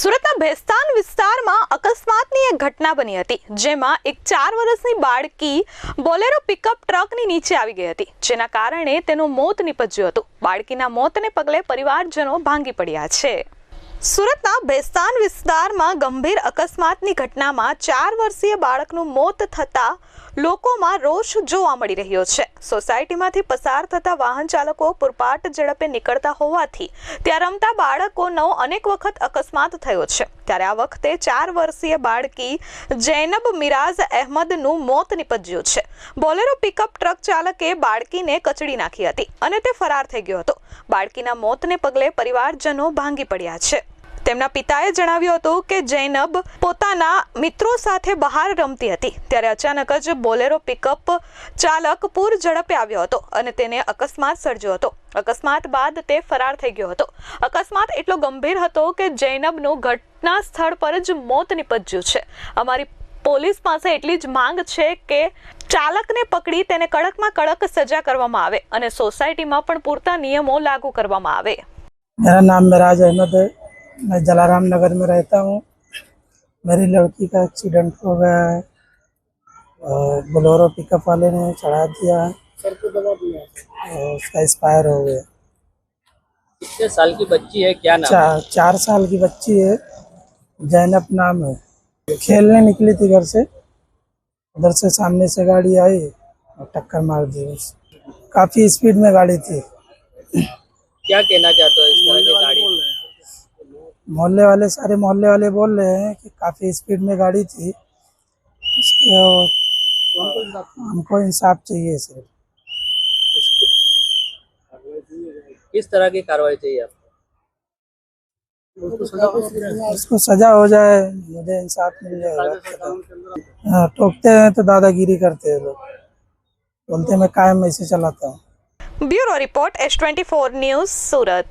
સુરતના ભેસ્તાન વિસ્તારમાં અકસ્માતની એક ઘટના બની હતી, જેમાં એક ચાર વર્ષની બાળકી બોલેરો પિકઅપ ટ્રકની નીચે આવી ગઈ હતી, જેના કારણે તેનું મોત નીપજ્યું હતું. બાળકીના મોતને પગલે પરિવારજનો ભાંગી પડ્યા છે. સુરતના ભેસ્તાન વિસ્તારમાં ગંભીર અકસ્માતની ઘટનામાં ચાર વર્ષીય બાળકનું મોત થતાં લોકોમાં રોષ જોવા મળી રહ્યો છે. સોસાયટીમાંથી પસાર થતા વાહન ચાલકો પુરપાટ ઝડપે નીકળતા હોવાથી ત્યાં રમતા બાળકોનો અનેક વખત અકસ્માત થયો છે. ત્યારે આ વખતે ચાર વર્ષીય બાળકી જૈનબ મિરાઝ અહેમદનું મોત નીપજ્યું છે. બોલેરો પિકઅપ ટ્રક ચાલકે બાળકીને કચડી નાખી હતી અને તે ફરાર થઈ ગયો હતો. બાળકીના મોતને પગલે પરિવારજનો ભાંગી પડ્યા છે. તેમના પિતાએ જણાવ્યું હતું કે જૈનબ પોતાના મિત્રો સાથે બહાર રમતી હતી. ત્યારે અચાનક જ બોલેરો પિકઅપ ચાલક પૂર ઝડપે આવ્યો હતો અને તેને અકસ્માત સર્જ્યો હતો. અકસ્માત બાદ તે ફરાર થઈ ગયો હતો. અકસ્માત એટલો ગંભીર હતો કે જૈનબનું ઘટના સ્થળ પર જ મોત નિપજ્યું છે. અમારી પોલીસ પાસે એટલી જ માંગ છે કે ચાલકને પકડી તેને કડકમાં કડક સજા કરવામાં આવે અને સોસાયટીમાં પણ પૂરતા નિયમો લાગુ કરવામાં આવે. મેરા નામ મેરાજ અહેમદ मैं जलाराम नगर में रहता हूँ। मेरी लड़की का एक्सीडेंट हो गया है और बोलोरो पिकअप वाले ने चढ़ा दिया सर को दबा दिया और उसका एक्सपायर हो गया। कितने साल की बच्ची है? क्या नाम चार चार साल की बच्ची है। जैनब नाम है। खेलने निकली थी घर से। उधर से सामने से गाड़ी आई और टक्कर मार दी। काफ़ी स्पीड में गाड़ी थी। क्या कहना चाहते हो इस तरह मोहल्ले वाले सारे मोहल्ले वाले बोल रहे हैं कि काफ़ी स्पीड में गाड़ी थी। इसके हमको इंसाफ चाहिए सर किस तरह की कार्रवाई चाहिए आपको? उसको सजा, हो जाए मुझे इंसाफ मिल जाएगा हाँ, टोकते हैं तो दादागिरी करते हैं लोग। बोलते मैं कायम ऐसे चलाता हूँ। Bureau report H twenty four news Surat.